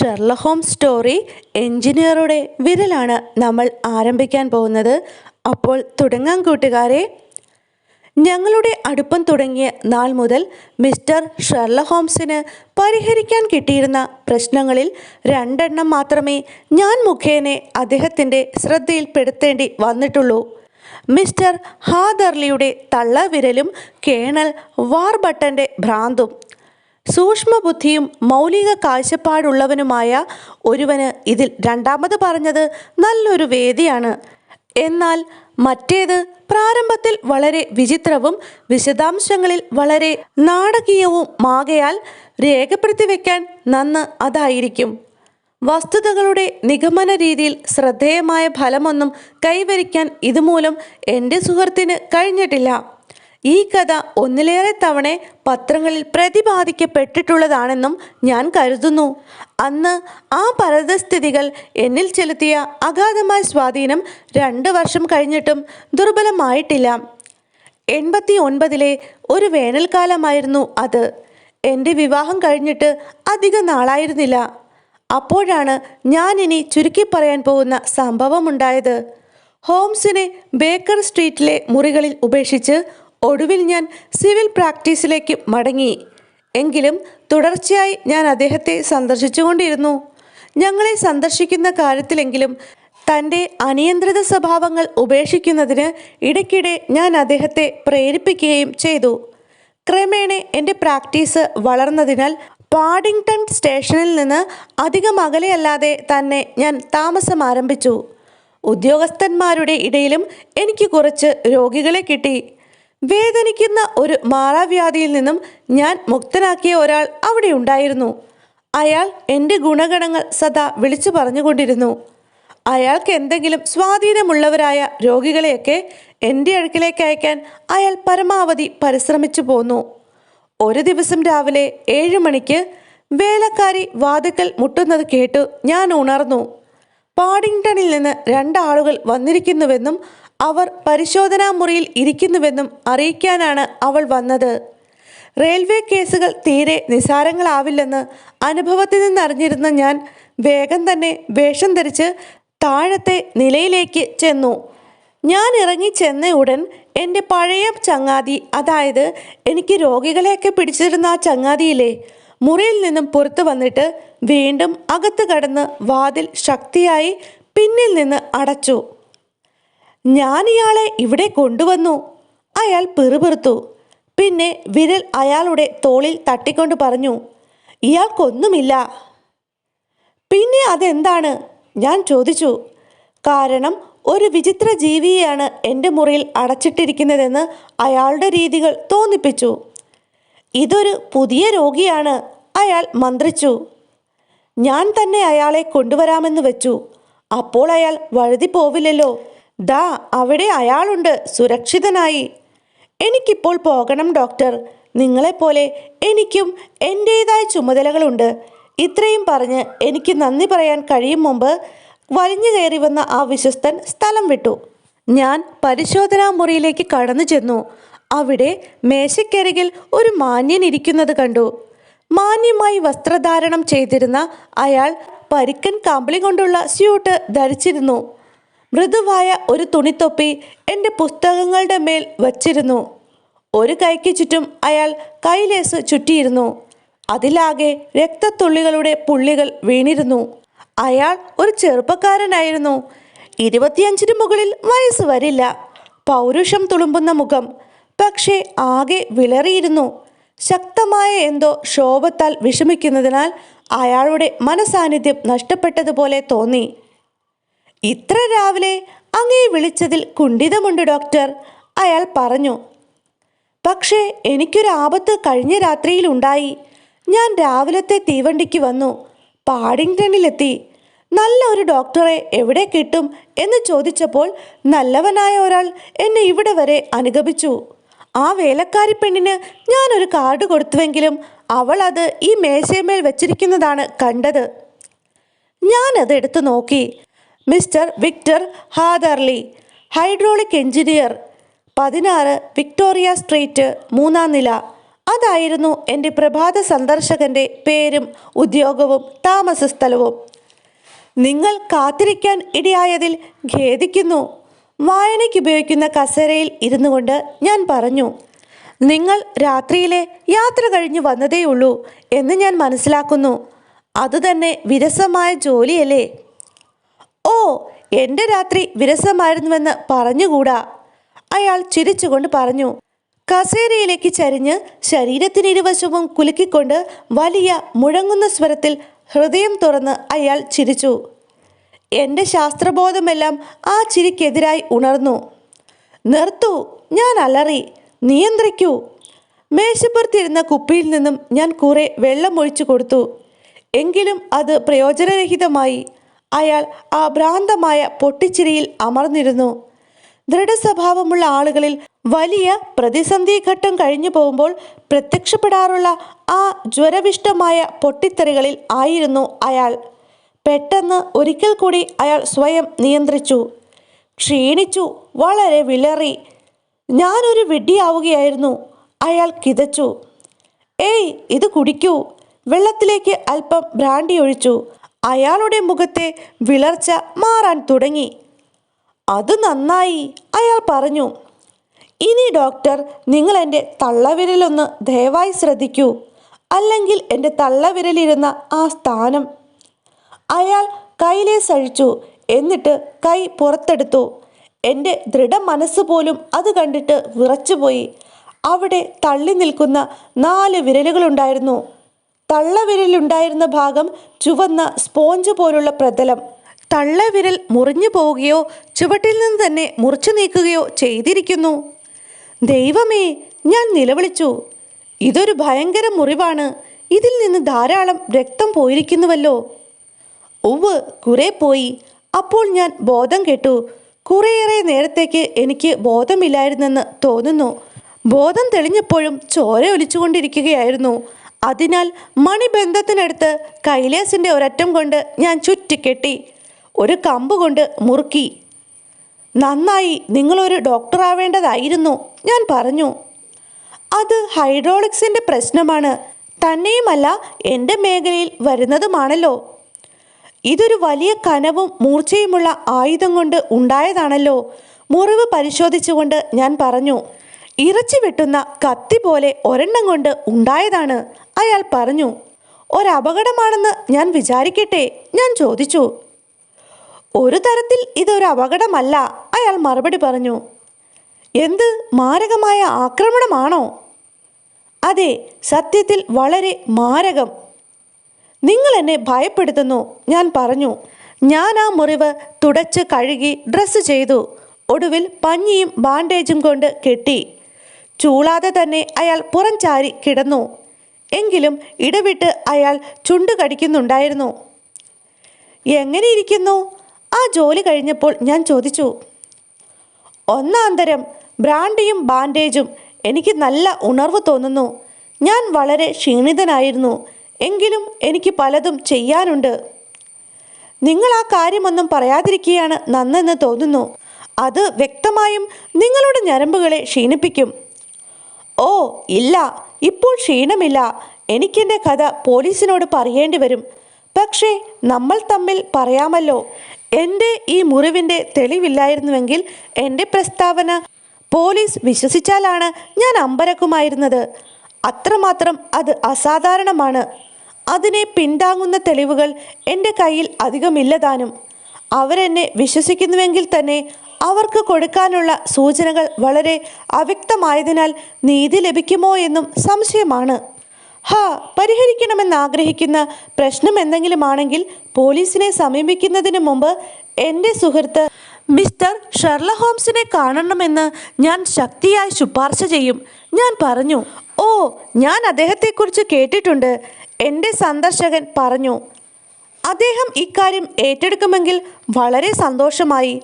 ഷെർല home story എഞ്ചിനീയറുടെ വിരലാണ് നമ്മൾ ആരംഭിക്കാൻ പോകുന്നത്. അപ്പോൾ തുടങ്ങാം കൂട്ടുകാരെ. ഞങ്ങളുടെ അടുപ്പം തുടങ്ങിയ നാൾ മുതൽ മിസ്റ്റർ ഷെർല ഹോംസിന് പരിഹരിക്കാൻ കിട്ടിയിരുന്ന പ്രശ്നങ്ങളിൽ രണ്ടെണ്ണം മാത്രമേ ഞാൻ മുഖേനെ അദ്ദേഹത്തിന്റെ ശ്രദ്ധയിൽപ്പെടുത്തേണ്ടി വന്നിട്ടുള്ളൂ. മിസ്റ്റർ ഹാദർലിയുടെ തള്ളവിരലും കേണൽ വാർബട്ടന്റെ ഭ്രാന്തും സൂക്ഷ്മബുദ്ധിയും മൗലിക കാഴ്ചപ്പാടുള്ളവനുമായ ഒരുവന് ഇതിൽ രണ്ടാമത് പറഞ്ഞത് നല്ലൊരു വേദിയാണ്. എന്നാൽ മറ്റേത് പ്രാരംഭത്തിൽ വളരെ വിചിത്രവും വിശദാംശങ്ങളിൽ വളരെ നാടകീയവും ആകയാൽ രേഖപ്പെടുത്തി വെക്കാൻ നന്ന് അതായിരിക്കും. വസ്തുതകളുടെ നിഗമന രീതിയിൽ ശ്രദ്ധേയമായ ഫലമൊന്നും കൈവരിക്കാൻ ഇതുമൂലം എന്റെ സുഹൃത്തിന് കഴിഞ്ഞിട്ടില്ല. ഈ കഥ ഒന്നിലേറെ തവണ പത്രങ്ങളിൽ പ്രതിപാദിക്കപ്പെട്ടിട്ടുള്ളതാണെന്നും ഞാൻ കരുതുന്നു. അന്ന് ആ പരതസ്ഥിതികൾ എന്നിൽ ചെലുത്തിയ അഗാധമായ സ്വാധീനം രണ്ട് വർഷം കഴിഞ്ഞിട്ടും ദുർബലമായിട്ടില്ല. എൺപത്തി ഒൻപതിലെ ഒരു വേനൽക്കാലമായിരുന്നു അത്. എന്റെ വിവാഹം കഴിഞ്ഞിട്ട് അധിക നാളായിരുന്നില്ല. അപ്പോഴാണ് ഞാൻ ഇനി ചുരുക്കി പറയാൻ പോകുന്ന സംഭവമുണ്ടായത്. ഹോംസിനെ ബേക്കർ സ്ട്രീറ്റിലെ മുറികളിൽ ഉപേക്ഷിച്ച് ഒടുവിൽ ഞാൻ സിവിൽ പ്രാക്ടീസിലേക്ക് മടങ്ങി. എങ്കിലും തുടർച്ചയായി ഞാൻ അദ്ദേഹത്തെ സന്ദർശിച്ചുകൊണ്ടിരുന്നു. ഞങ്ങളെ സന്ദർശിക്കുന്ന കാര്യത്തിലെങ്കിലും തന്റെ അനിയന്ത്രിത സ്വഭാവങ്ങൾ ഉപേക്ഷിക്കുന്നതിന് ഇടയ്ക്കിടെ ഞാൻ അദ്ദേഹത്തെ പ്രേരിപ്പിക്കുകയും ചെയ്തു. ക്രമേണ എന്റെ പ്രാക്ടീസ് വളർന്നതിനാൽ പാഡിങ്ടൺ സ്റ്റേഷനിൽ നിന്ന് അധികം അകലെയല്ലാതെ തന്നെ ഞാൻ താമസം ആരംഭിച്ചു. ഉദ്യോഗസ്ഥന്മാരുടെ ഇടയിലും എനിക്ക് കുറച്ച് രോഗികളെ കിട്ടി. വേദനിക്കുന്ന ഒരു മാറാവ്യാധിയിൽ നിന്നും ഞാൻ മുക്തനാക്കിയ ഒരാൾ അവിടെ ഉണ്ടായിരുന്നു. അയാൾ എന്റെ ഗുണഗണങ്ങൾ സദാ വിളിച്ചു പറഞ്ഞുകൊണ്ടിരുന്നു. അയാൾക്ക് എന്തെങ്കിലും സ്വാധീനമുള്ളവരായ രോഗികളെയൊക്കെ എന്റെ അടുക്കിലേക്ക് അയക്കാൻ അയാൾ പരമാവധി പരിശ്രമിച്ചു പോന്നു. ഒരു ദിവസം രാവിലെ ഏഴ് മണിക്ക് വേലക്കാരി വാതുക്കൽ മുട്ടുന്നത് കേട്ടു ഞാൻ ഉണർന്നു. പാഡിങ്ടണിൽ നിന്ന് രണ്ടാളുകൾ വന്നിരിക്കുന്നുവെന്നും അവർ പരിശോധനാ മുറിയിൽ ഇരിക്കുന്നുവെന്നും അറിയിക്കാനാണ് അവൾ വന്നത്. റെയിൽവേ കേസുകൾ തീരെ നിസാരങ്ങളാവില്ലെന്ന് അനുഭവത്തിൽ നിന്നറിഞ്ഞിരുന്ന ഞാൻ വേഗം തന്നെ വേഷം ധരിച്ച് താഴത്തെ നിലയിലേക്ക് ചെന്നു. ഞാൻ ഇറങ്ങി ചെന്ന ഉടൻ എന്റെ പഴയ ചങ്ങാതി അതായത് എനിക്ക് രോഗികളെയൊക്കെ പിടിച്ചിരുന്ന ആ ചങ്ങാതിയില്ലേ മുറിയിൽ നിന്നും പുറത്തു വന്നിട്ട് വീണ്ടും അകത്ത് കടന്ന് വാതിൽ ശക്തിയായി പിന്നിൽ നിന്ന് അടച്ചു. ഞാൻ ഇയാളെ ഇവിടെ കൊണ്ടുവന്നു. അയാൾ പിറുപിറുത്തു. പിന്നെ വിരൽ അയാളുടെ തോളിൽ തട്ടിക്കൊണ്ട് പറഞ്ഞു ഇയാൾക്കൊന്നുമില്ല. പിന്നെ അതെന്താണ്? ഞാൻ ചോദിച്ചു. കാരണം ഒരു വിചിത്ര ജീവിയെയാണ് എന്റെ മുറിയിൽ അടച്ചിട്ടിരിക്കുന്നതെന്ന് അയാളുടെ രീതികൾ തോന്നിപ്പിച്ചു. ഇതൊരു പുതിയ രോഗിയാണ് അയാൾ മന്ത്രിച്ചു. ഞാൻ തന്നെ അയാളെ കൊണ്ടുവരാമെന്ന് വെച്ചു. അപ്പോൾ അയാൾ വഴുതി പോവില്ലല്ലോ ദാ അവിടെ അയാളുണ്ട് സുരക്ഷിതനായി. എനിക്കിപ്പോൾ പോകണം ഡോക്ടർ. നിങ്ങളെപ്പോലെ എനിക്കും എന്റേതായ ചുമതലകളുണ്ട്. ഇത്രയും പറഞ്ഞ് എനിക്ക് നന്ദി പറയാൻ കഴിയും മുമ്പ് വലിഞ്ഞു കയറി വന്ന ആ വിശ്വസ്തൻ സ്ഥലം വിട്ടു. ഞാൻ പരിശോധനാ മുറിയിലേക്ക് കടന്നു ചെന്നു. അവിടെ മേശക്കരികിൽ ഒരു മാന്യൻ ഇരിക്കുന്നത് കണ്ടു. മാന്യമായി വസ്ത്രധാരണം ചെയ്തിരുന്ന അയാൾ പരിക്കൻ കമ്പിളി കൊണ്ടുള്ള സ്യൂട്ട് ധരിച്ചിരുന്നു. മൃദുവായ ഒരു തുണിത്തൊപ്പി എന്റെ പുസ്തകങ്ങളുടെ മേൽ വച്ചിരുന്നു. ഒരു കൈക്ക് ചുറ്റും അയാൾ കൈലേസ് ചുറ്റിയിരുന്നു. അതിലാകെ രക്തത്തുള്ളികളുടെ പുള്ളികൾ വീണിരുന്നു. അയാൾ ഒരു ചെറുപ്പക്കാരനായിരുന്നു. ഇരുപത്തിയഞ്ചിന് മുകളിൽ വയസ്സ് വരില്ല. പൗരുഷം തുളുമ്പുന്ന മുഖം പക്ഷേ ആകെ വിളറിയിരുന്നു. ശക്തമായ എന്തോ ശോഭത്താൽ വിഷമിക്കുന്നതിനാൽ അയാളുടെ മനസാന്നിധ്യം നഷ്ടപ്പെട്ടതുപോലെ തോന്നി. ഇത്ര രാവിലെ അങ്ങേ വിളിച്ചതിൽ കുണ്ഠിതമുണ്ട് ഡോക്ടർ. അയാൾ പറഞ്ഞു പക്ഷേ എനിക്കൊരു ആപത്ത് കഴിഞ്ഞ രാത്രിയിൽ ഉണ്ടായി. ഞാൻ രാവിലത്തെ തീവണ്ടിക്ക് വന്നു. പാഡിങ്ടണിലെത്തി നല്ല ഒരു ഡോക്ടറെ എവിടെ കിട്ടും എന്ന് ചോദിച്ചപ്പോൾ നല്ലവനായ ഒരാൾ എന്നെ ഇവിടെ വരെ അനുഗമിച്ചു. ആ വേലക്കാരി പെണ്ണിന് ഞാനൊരു കാർഡ് കൊടുത്തുവെങ്കിലും അവൾ അത് ഈ മേശമേൽ വെച്ചിരിക്കുന്നതാണ് കണ്ടത്. ഞാനത് എടുത്തു നോക്കി. Mister Victor Hatherley. Hydraulic engineer. പതിനാറ് വിക്ടോറിയ സ്ട്രീറ്റ് മൂന്നാം നില. അതായിരുന്നു എന്റെ പ്രഭാത സന്ദർശകന്റെ പേരും ഉദ്യോഗവും താമസ സ്ഥലവും നിങ്ങൾ കാത്തിരിക്കാൻ ഇടയായതിൽ ഖേദിക്കുന്നു. വായനയ്ക്ക് ഉപയോഗിക്കുന്ന കസേരയിൽ ഇരുന്നു കൊണ്ട് ഞാൻ പറഞ്ഞു നിങ്ങൾ രാത്രിയിലെ യാത്ര കഴിഞ്ഞു വന്നതേയുള്ളൂ എന്ന് ഞാൻ മനസ്സിലാക്കുന്നു. അതുതന്നെ വിരസമായ ജോലിയല്ലേ? ഓ എന്റെ രാത്രി വിരസമായിരുന്നുവെന്ന് പറഞ്ഞുകൂടാ? അയാൾ ചിരിച്ചുകൊണ്ട് പറഞ്ഞു. കസേരയിലേക്ക് ചരിഞ്ഞ് ശരീരത്തിനിരുവശവും കുലുക്കിക്കൊണ്ട് വലിയ മുഴങ്ങുന്ന സ്വരത്തിൽ ഹൃദയം തുറന്ന് അയാൾ ചിരിച്ചു. എന്റെ ശാസ്ത്രബോധമെല്ലാം ആ ചിരിക്കെതിരായി ഉണർന്നു. നിർത്തൂ ഞാൻ അലറി. നിയന്ത്രിക്കൂ. മേശപ്പുറത്തിരുന്ന കുപ്പിയിൽ നിന്നും ഞാൻ കുറെ വെള്ളം ഒഴിച്ചു കൊടുത്തു. എങ്കിലും അത് പ്രയോജനരഹിതമായി. അയാൾ ആ ഭ്രാന്തമായ പൊട്ടിച്ചിരിയിൽ അമർന്നിരുന്നു. ദൃഢസ്വഭാവമുള്ള ആളുകളിൽ വലിയ പ്രതിസന്ധി ഘട്ടം കഴിഞ്ഞു പോകുമ്പോൾ പ്രത്യക്ഷപ്പെടാറുള്ള ആ ജ്വരവിഷ്ടമായ പൊട്ടിത്തെറികളിൽ ആയിരുന്നു അയാൾ. പെട്ടെന്ന് ഒരിക്കൽ കൂടി അയാൾ സ്വയം നിയന്ത്രിച്ചു. ക്ഷീണിച്ചു വളരെ വിളറി ഞാനൊരു വിഡ്ഢിയാവുകയായിരുന്നു. അയാൾ കിതച്ചു. ഏയ് ഇത് കുടിക്കൂ. വെള്ളത്തിലേക്ക് അല്പം ബ്രാൻഡി ഒഴിച്ചു അയാളുടെ മുഖത്തെ വിളർച്ച മാറാൻ തുടങ്ങി. അത് നന്നായി അയാൾ പറഞ്ഞു. ഇനി ഡോക്ടർ നിങ്ങൾ എന്റെ തള്ളവിരലൊന്ന് ദയവായി ശ്രദ്ധിക്കൂ. അല്ലെങ്കിൽ എന്റെ തള്ളവിരലിരുന്ന ആ സ്ഥാനം. അയാൾ കയ്യിലെ സഴിച്ചു എന്നിട്ട് കൈ പുറത്തെടുത്തു. എന്റെ ദൃഢ മനസ്സ് പോലും അത് കണ്ടിട്ട് വിറച്ചുപോയി. അവിടെ തള്ളി നിൽക്കുന്ന നാല് വിരലുകളുണ്ടായിരുന്നു. തള്ളവിരലുണ്ടായിരുന്ന ഭാഗം ചുവന്ന സ്പോഞ്ച് പോലുള്ള പ്രതലം. തള്ളവിരൽ മുറിഞ്ഞു പോവുകയോ ചുവട്ടിൽ നിന്ന് തന്നെ മുറിച്ചു നീക്കുകയോ ചെയ്തിരിക്കുന്നു. ദൈവമേ ഞാൻ നിലവിളിച്ചു. ഇതൊരു ഭയങ്കര മുറിവാണ്. ഇതിൽ നിന്ന് ധാരാളം രക്തം പോയിരിക്കുന്നുവല്ലോ. ഉവ് കുറെ പോയി. അപ്പോൾ ഞാൻ ബോധം കെട്ടു. കുറേയേറെ നേരത്തേക്ക് എനിക്ക് ബോധമില്ലായിരുന്നെന്ന് തോന്നുന്നു. ബോധം തെളിഞ്ഞപ്പോഴും ചോര ഒലിച്ചുകൊണ്ടിരിക്കുകയായിരുന്നു. അതിനാൽ മണിബന്ധത്തിനടുത്ത് കൈലാസിന്റെ ഒരറ്റം കൊണ്ട് ഞാൻ ചുറ്റിക്കെട്ടി ഒരു കമ്പ് കൊണ്ട് മുറുക്കി. നന്നായി നിങ്ങളൊരു ഡോക്ടറാവേണ്ടതായിരുന്നു ഞാൻ പറഞ്ഞു. അത് ഹൈഡ്രോളിക്സിന്റെ പ്രശ്നമാണ് തന്നെയുമല്ല എന്റെ മേഖലയിൽ വരുന്നതുമാണല്ലോ. ഇതൊരു വലിയ കനവും മൂർച്ചയുമുള്ള ആയുധം കൊണ്ട് ഉണ്ടായതാണല്ലോ മുറിവ് പരിശോധിച്ചുകൊണ്ട് ഞാൻ പറഞ്ഞു. ഇറച്ചി വെട്ടുന്ന കത്തി പോലെ ഒരെണ്ണം കൊണ്ട് ഉണ്ടായതാണ് അയാൾ പറഞ്ഞു. ഒരപകടമാണെന്ന് ഞാൻ വിചാരിക്കട്ടെ ഞാൻ ചോദിച്ചു. ഒരു തരത്തിൽ ഇതൊരു അപകടമല്ല അയാൾ മറുപടി പറഞ്ഞു. എന്ത് മാരകമായ ആക്രമണമാണോ? അതെ സത്യത്തിൽ വളരെ മാരകം. നിങ്ങൾ എന്നെ ഭയപ്പെടുത്തുന്നു ഞാൻ പറഞ്ഞു. ഞാൻ ആ മുറിവ് തുടച്ച് കഴുകി ഡ്രസ്സ് ചെയ്തു. ഒടുവിൽ പഞ്ഞിയും ബാൻഡേജും കൊണ്ട് കെട്ടി. ചൂളാതെ തന്നെ അയാൾ പുറം ചാരി കിടന്നു. എങ്കിലും ഇടവിട്ട് അയാൾ ചുണ്ടു കടിക്കുന്നുണ്ടായിരുന്നു. എങ്ങനെ ഇരിക്കുന്നു? ആ ജോലി കഴിഞ്ഞപ്പോൾ ഞാൻ ചോദിച്ചു. ഒന്നാന്തരം ബ്രാൻഡിയും ബാൻഡേജും എനിക്ക് നല്ല ഉണർവ് തോന്നുന്നു. ഞാൻ വളരെ ക്ഷീണിതനായിരുന്നു. എങ്കിലും എനിക്ക് പലതും ചെയ്യാനുണ്ട്. നിങ്ങൾ ആ കാര്യമൊന്നും പറയാതിരിക്കുകയാണ് നന്നെന്ന് തോന്നുന്നു. അത് വ്യക്തമായും നിങ്ങളുടെ ഞരമ്പുകളെ ക്ഷീണിപ്പിക്കും. ഓ ഇല്ല. ഇപ്പോൾ ക്ഷീണമില്ല. എനിക്കെന്റെ കഥ പോലീസിനോട് പറയേണ്ടി വരും. പക്ഷേ നമ്മൾ തമ്മിൽ പറയാമല്ലോ. എന്റെ ഈ മുറിവിന്റെ തെളിവില്ലായിരുന്നുവെങ്കിൽ എന്റെ പ്രസ്താവന പോലീസ് വിശ്വസിച്ചാലാണ് ഞാൻ അമ്പരക്കുമായിരുന്നത്. അത്രമാത്രം അത് അസാധാരണമാണ്. അതിനെ പിന്താങ്ങുന്ന തെളിവുകൾ എന്റെ കയ്യിൽ അധികമില്ലതാനും അവരെന്നെ വിശ്വസിക്കുന്നുവെങ്കിൽ തന്നെ അവർക്ക് കൊടുക്കാനുള്ള സൂചനകൾ വളരെ അവ്യക്തമായതിനാൽ നീതി ലഭിക്കുമോ എന്നും സംശയമാണ്. ഹാ പരിഹരിക്കണമെന്ന് ആഗ്രഹിക്കുന്ന പ്രശ്നം എന്തെങ്കിലും ആണെങ്കിൽ പോലീസിനെ സമീപിക്കുന്നതിന് മുമ്പ് എന്റെ സുഹൃത്ത് മിസ്റ്റർ ഷെർല ഹോംസിനെ കാണണമെന്ന് ഞാൻ ശക്തിയായി ശുപാർശ ചെയ്യും. ഞാൻ പറഞ്ഞു ഓ ഞാൻ അദ്ദേഹത്തെക്കുറിച്ച് കേട്ടിട്ടുണ്ട് എന്റെ സന്ദർശകൻ പറഞ്ഞു. അദ്ദേഹം ഇക്കാര്യം ഏറ്റെടുക്കുമെങ്കിൽ വളരെ സന്തോഷമായി.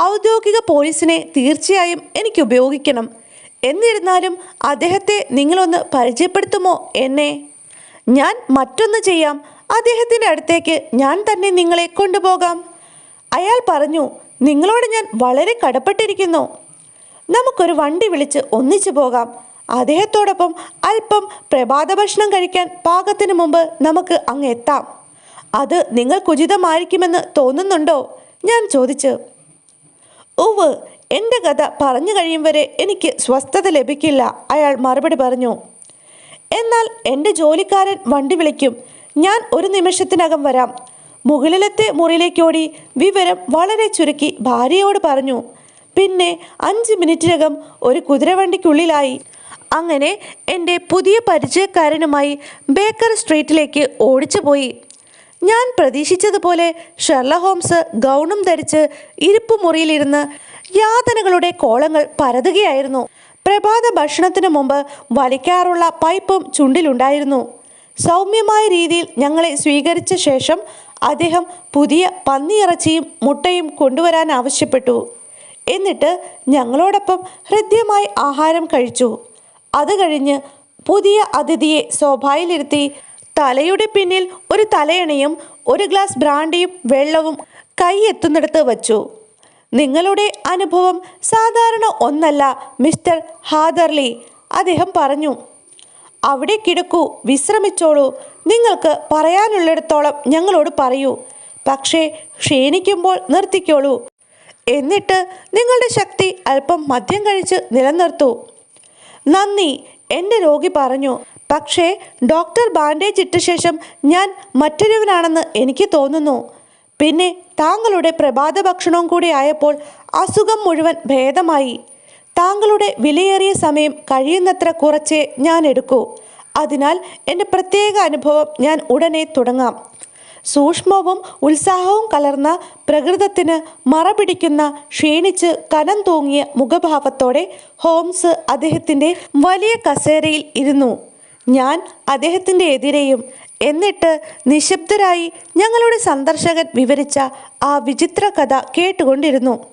ഔദ്യോഗിക പോലീസിനെ തീർച്ചയായും എനിക്ക് ഉപയോഗിക്കണം. എന്നിരുന്നാലും അദ്ദേഹത്തെ നിങ്ങളൊന്ന് പരിചയപ്പെടുത്തുമോ എന്നെ? ഞാൻ മറ്റൊന്ന് ചെയ്യാം. അദ്ദേഹത്തിന്റെ അടുത്തേക്ക് ഞാൻ തന്നെ നിങ്ങളെ കൊണ്ടുപോകാം. അയാൾ പറഞ്ഞു നിങ്ങളോട് ഞാൻ വളരെ കടപ്പെട്ടിരിക്കുന്നു. നമുക്കൊരു വണ്ടി വിളിച്ച് ഒന്നിച്ചു പോകാം. അദ്ദേഹത്തോടൊപ്പം അല്പം പ്രഭാത ഭക്ഷണം കഴിക്കാൻ പാകത്തിന് മുമ്പ് നമുക്ക് അങ്ങ് എത്താം. അത് നിങ്ങൾക്കുചിതമായിരിക്കുമെന്ന് തോന്നുന്നുണ്ടോ? ഞാൻ ചോദിച്ചു. ഉവ് എന്റെ കഥ പറഞ്ഞു കഴിയും വരെ എനിക്ക് സ്വസ്ഥത ലഭിക്കില്ല അയാൾ മറുപടി പറഞ്ഞു. എന്നാൽ എന്റെ ജോലിക്കാരൻ വണ്ടി വിളിക്കും ഞാൻ ഒരു നിമിഷത്തിനകം വരാം. മുകളിലത്തെ മുറിയിലേക്കോടി വിവരം വളരെ ചുരുക്കി ഭാര്യയോട് പറഞ്ഞു. പിന്നെ അഞ്ച് മിനിറ്റിനകം ഒരു കുതിരവണ്ടിക്കുള്ളിലായി. അങ്ങനെ എന്റെ പുതിയ പരിചയക്കാരനുമായി ബേക്കർ സ്ട്രീറ്റിലേക്ക് ഓടിച്ചു പോയി ഞാൻ പ്രതീക്ഷിച്ചതുപോലെ ഷെർല ഹോംസ് ഗൗണും ധരിച്ച് ഇരിപ്പുമുറിയിലിരുന്ന് യാതനകളുടെ കോളങ്ങൾ പരതുകയായിരുന്നു. പ്രഭാത ഭക്ഷണത്തിനു മുമ്പ് വലിക്കാറുള്ള പൈപ്പും ചുണ്ടിലുണ്ടായിരുന്നു. സൗമ്യമായ രീതിയിൽ ഞങ്ങളെ സ്വീകരിച്ച ശേഷം അദ്ദേഹം പുതിയ പന്നിയിറച്ചിയും മുട്ടയും കൊണ്ടുവരാൻ ആവശ്യപ്പെട്ടു. എന്നിട്ട് ഞങ്ങളോടൊപ്പം ഹൃദ്യമായി ആഹാരം കഴിച്ചു. അത് കഴിഞ്ഞ് പുതിയ അതിഥിയെ സോഫായിലിരുത്തി തലയുടെ പിന്നിൽ ഒരു തലയണയും ഒരു ഗ്ലാസ് ബ്രാൻഡിയും വെള്ളവും കൈ എത്തുന്നിടത്ത് വച്ചു. നിങ്ങളുടെ അനുഭവം സാധാരണ ഒന്നല്ല മിസ്റ്റർ ഹാദർലി അദ്ദേഹം പറഞ്ഞു. അവിടെ കിടക്കൂ വിശ്രമിച്ചോളൂ നിങ്ങൾക്ക് പറയാനുള്ളിടത്തോളം ഞങ്ങളോട് പറയൂ പക്ഷേ ക്ഷീണിക്കുമ്പോൾ നിർത്തിക്കോളൂ. എന്നിട്ട് നിങ്ങളുടെ ശക്തി അല്പം മദ്യം കഴിച്ച് നിലനിർത്തൂ. നന്ദി എന്റെ രോഗി പറഞ്ഞു. പക്ഷേ ഡോക്ടർ ബാൻഡേജ് ഇട്ട ശേഷം ഞാൻ മറ്റൊരുവനാണെന്ന് എനിക്ക് തോന്നുന്നു. പിന്നെ താങ്കളുടെ പ്രഭാത ഭക്ഷണവും കൂടി ആയപ്പോൾ അസുഖം മുഴുവൻ ഭേദമായി. താങ്കളുടെ വിലയേറിയ സമയം കഴിയുന്നത്ര കുറച്ചേ ഞാൻ എടുക്കൂ. അതിനാൽ എന്റെ പ്രത്യേക അനുഭവം ഞാൻ ഉടനെ തുടങ്ങാം. സൂക്ഷ്മവും ഉത്സാഹവും കലർന്ന പ്രകൃതത്തിന് മറപിടിക്കുന്ന ക്ഷീണിച്ച് കനം തൂങ്ങിയ മുഖഭാവത്തോടെ ഹോംസ് അദ്ദേഹത്തിന്റെ വലിയ കസേരയിൽ ഇരുന്നു. ഞാൻ അദ്ദേഹത്തിന്റെ എതിരെയും എന്നിട്ട് നിശബ്ദരായി ഞങ്ങളുടെ സന്ദർശകൻ വിവരിച്ച ആ വിചിത്ര കഥ കേട്ടുകൊണ്ടിരുന്നു.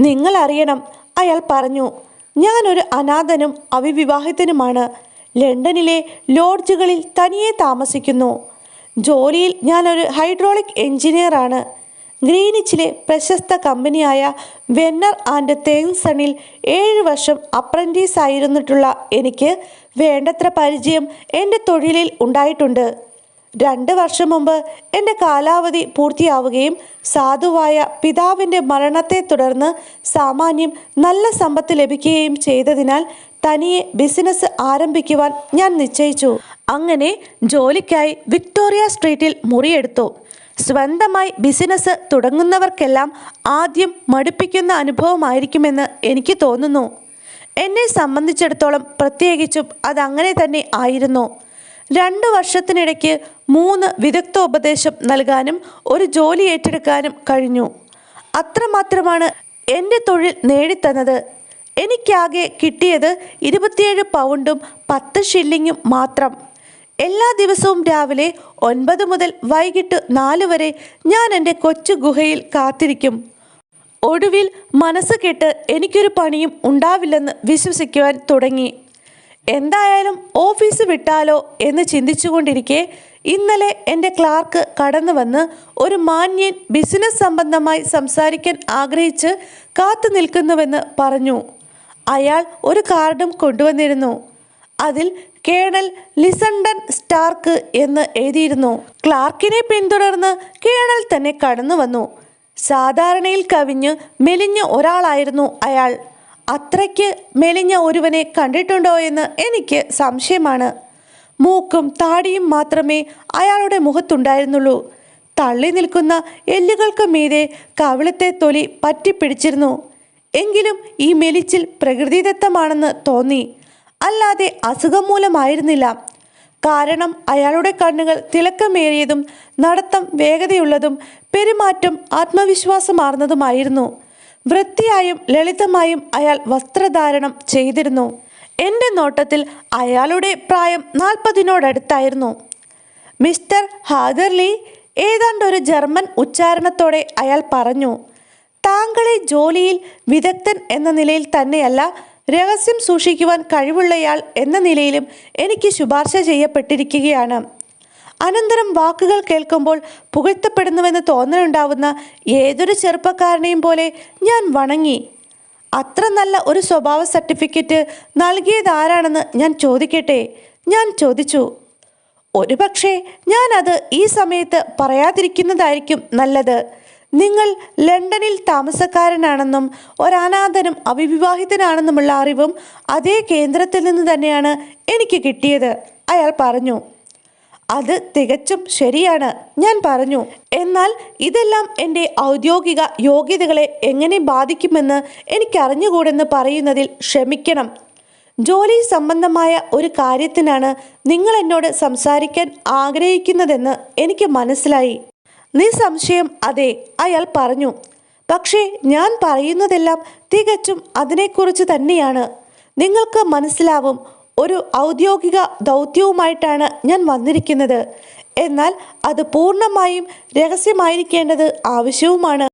നിങ്ങൾ അറിയണം അയാൾ പറഞ്ഞു ഞാനൊരു അനാഥനും അവിവിവാഹിതനുമാണ്. ലണ്ടനിലെ ലോഡ്ജുകളിൽ തനിയെ താമസിക്കുന്നു. ജോലിയിൽ ഞാനൊരു ഹൈഡ്രോളിക് എഞ്ചിനീയറാണ്. ഗ്രീനിച്ചിലെ പ്രശസ്ത കമ്പനിയായ വെന്നർ ആൻഡ് തേങ്സണിൽ ഏഴ് വർഷം അപ്രന്റീസ് ആയിരുന്നിട്ടുള്ള എനിക്ക് വേണ്ടത്ര പരിചയം എന്റെ തൊഴിലിൽ ഉണ്ടായിട്ടുണ്ട്. രണ്ട് വർഷം മുമ്പ് എന്റെ കാലാവധി പൂർത്തിയാവുകയും സാധുവായ പിതാവിന്റെ മരണത്തെ തുടർന്ന് സാമാന്യം നല്ല സമ്പത്ത് ലഭിക്കുകയും ചെയ്തതിനാൽ തനിയെ ബിസിനസ് ആരംഭിക്കുവാൻ ഞാൻ നിശ്ചയിച്ചു. അങ്ങനെ ജോലിക്കായി വിക്ടോറിയ സ്ട്രീറ്റിൽ മുറിയെടുത്തു. സ്വന്തമായി ബിസിനസ് തുടങ്ങുന്നവർക്കെല്ലാം ആദ്യം മടുപ്പിക്കുന്ന അനുഭവമായിരിക്കുമെന്ന് എനിക്ക് തോന്നുന്നു. എന്നെ സംബന്ധിച്ചിടത്തോളം പ്രത്യേകിച്ചും അതങ്ങനെ തന്നെ ആയിരുന്നു. രണ്ടു വർഷത്തിനിടയ്ക്ക് മൂന്ന് വിദഗ്ധ ഉപദേശം നൽകാനും ഒരു ജോലി ഏറ്റെടുക്കാനും കഴിഞ്ഞു. അത്രമാത്രമാണ് എന്റെ തൊഴിൽ നേടിത്തന്നത്. എനിക്കാകെ കിട്ടിയത് ഇരുപത്തിയേഴ് പൗണ്ടും പത്ത് ഷില്ലിങ്ങും മാത്രം. എല്ലാ ദിവസവും രാവിലെ ഒൻപത് മുതൽ വൈകിട്ട് നാല് വരെ ഞാൻ എന്റെ കൊച്ചു ഗുഹയിൽ കാത്തിരിക്കും. ഒടുവിൽ മനസ്സ് കെട്ട് എനിക്കൊരു പണിയും ഉണ്ടാവില്ലെന്ന് വിശ്വസിക്കുവാൻ തുടങ്ങി. എന്തായാലും ഓഫീസ് വിട്ടാലോ എന്ന് ചിന്തിച്ചുകൊണ്ടിരിക്കെ ഇന്നലെ എന്റെ ക്ലാർക്ക് കടന്നു വന്ന് ഒരു മാന്യൻ ബിസിനസ് സംബന്ധമായി സംസാരിക്കാൻ ആഗ്രഹിച്ച് കാത്തു നിൽക്കുന്നുവെന്ന് പറഞ്ഞു. അയാൾ ഒരു കാർഡും കൊണ്ടുവന്നിരുന്നു. അതിൽ കേണൽ ലിസണ്ടൻ സ്റ്റാർക്ക് എന്ന് എഴുതിയിരുന്നു. ക്ലാർക്കിനെ പിന്തുടർന്ന് കേണൽ തന്നെ കടന്നു വന്നു സാധാരണയിൽ കവിഞ്ഞ് മെലിഞ്ഞ ഒരാളായിരുന്നു അയാൾ. അത്രയ്ക്ക് മെലിഞ്ഞ ഒരുവനെ കണ്ടിട്ടുണ്ടോ എന്ന് എനിക്ക് സംശയമാണ്. മൂക്കും താടിയും മാത്രമേ അയാളുടെ മുഖത്തുണ്ടായിരുന്നുള്ളൂ. തള്ളി നിൽക്കുന്ന എല്ലുകൾക്ക് മീതെ കവിളത്തെ തൊലി പറ്റിപ്പിടിച്ചിരുന്നു. എങ്കിലും ഈ മെലിച്ചിൽ പ്രകൃതിദത്തമാണെന്ന് തോന്നി. അല്ലാതെ അസുഖം മൂലമായിരുന്നില്ല കാരണം അയാളുടെ കണ്ണുകൾ തിളക്കമേറിയതും നടത്തം വേഗതയുള്ളതും പെരുമാറ്റം ആത്മവിശ്വാസമാർന്നതുമായിരുന്നു. വൃത്തിയായും ലളിതമായും അയാൾ വസ്ത്രധാരണം ചെയ്തിരുന്നു. എന്റെ നോട്ടത്തിൽ അയാളുടെ പ്രായം നാൽപ്പതിനോടടുത്തായിരുന്നു. മിസ്റ്റർ ഹാഗർലി ഏതാണ്ട് ഒരു ജർമ്മൻ ഉച്ചാരണത്തോടെ അയാൾ പറഞ്ഞു താങ്കളെ ജോലിയിൽ വിദഗ്ധൻ എന്ന നിലയിൽ തന്നെയല്ല രഹസ്യം സൂക്ഷിക്കുവാൻ കഴിവുള്ളയാൾ എന്ന നിലയിലും എനിക്ക് ശുപാർശ ചെയ്യപ്പെട്ടിരിക്കുകയാണ്. അനന്തരം വാക്കുകൾ കേൾക്കുമ്പോൾ പുകഴ്ത്തപ്പെടുന്നുവെന്ന് തോന്നലുണ്ടാവുന്ന ഏതൊരു ചെറുപ്പക്കാരനെയും പോലെ ഞാൻ വണങ്ങി. അത്ര നല്ല ഒരു സ്വഭാവ സർട്ടിഫിക്കറ്റ് നൽകിയത് നൽകിയതാരാണെന്ന് ഞാൻ ചോദിക്കട്ടെ? ഞാൻ ചോദിച്ചു. ഒരുപക്ഷെ ഞാനത് ഈ സമയത്ത് പറയാതിരിക്കുന്നതായിരിക്കും നല്ലത്. നിങ്ങൾ ലണ്ടനിൽ താമസക്കാരനാണെന്നും ഒരനാഥനും അവിവാഹിതനാണെന്നുമുള്ള അറിവും അതേ കേന്ദ്രത്തിൽ നിന്ന് തന്നെയാണ് എനിക്ക് കിട്ടിയത് അയാൾ പറഞ്ഞു. അത് തികച്ചും ശരിയാണ് ഞാൻ പറഞ്ഞു. എന്നാൽ ഇതെല്ലാം എന്റെ ഔദ്യോഗിക യോഗ്യതകളെ എങ്ങനെ ബാധിക്കുമെന്ന് എനിക്കറിഞ്ഞുകൂടെന്ന് പറയുന്നതിൽ ക്ഷമിക്കണം. ജോലി സംബന്ധമായ ഒരു കാര്യത്തിനാണ് നിങ്ങൾ എന്നോട് സംസാരിക്കാൻ ആഗ്രഹിക്കുന്നതെന്ന് എനിക്ക് മനസ്സിലായി. നിസ്സംശയം അതെ അയാൾ പറഞ്ഞു. പക്ഷേ ഞാൻ പറയുന്നതെല്ലാം തികച്ചും അതിനെക്കുറിച്ച് തന്നെയാണ്. നിങ്ങൾക്ക് മനസ്സിലാവും ഒരു ഔദ്യോഗിക ദൗത്യവുമായിട്ടാണ് ഞാൻ വന്നിരിക്കുന്നത്. എന്നാൽ അത് പൂർണമായും രഹസ്യമായിരിക്കേണ്ടത് ആവശ്യവുമാണ്.